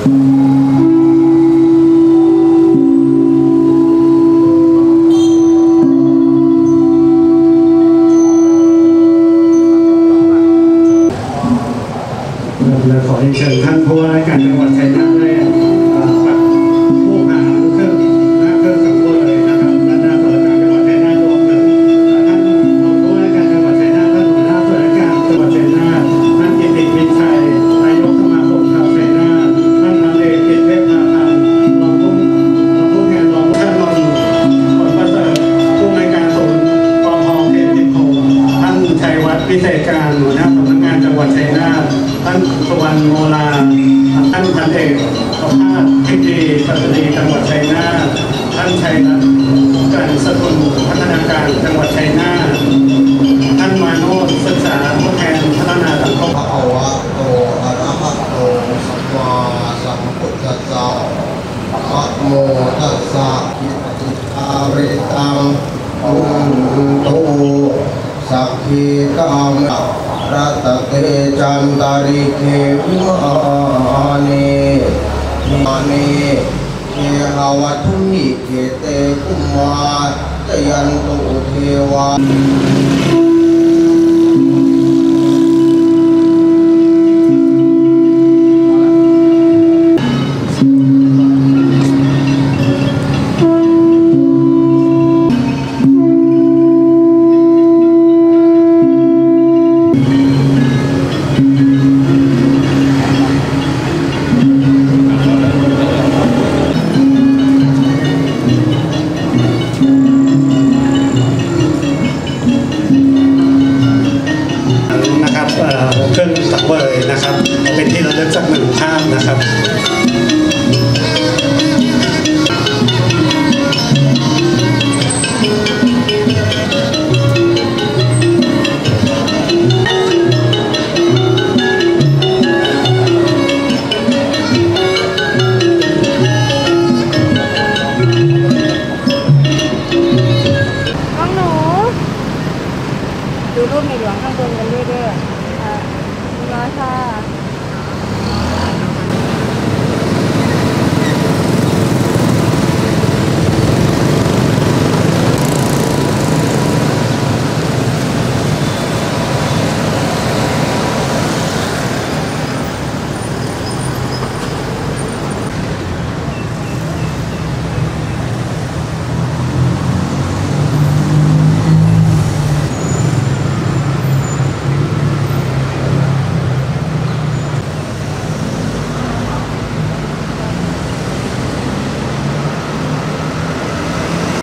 และขอเชิญท่านผู้ว่าการจังหวัดชัยนาทได้ พิเศษการหัวหน้าสำนักงานจังหวัดชัยนาทท่านสุวรรณโมลา ท่านพันเอกประภาสทิดีปัตตนีจังหวัดชัยนาทท่านชัยรัตน์กันสกุลพัฒนาการจังหวัดชัยนาทท่านมาโนศึกษาผู้แทนพัฒนาสังคมภะคะวะโตอะระหะโตสัมมาสัมพุทธัสสะนะโมตัสสะอาริตังอุนโต สักขีกามรัตเตจันตาริเทวิมานีมานีเทหวัตุนิเกเตกุมาจยันตุเทวา นะครับ เป็นที่เราเลึกจากหนึ่งภาพนะครับดูรูปในหลวงข้างบนกันด้วยเด้อ ค่ะ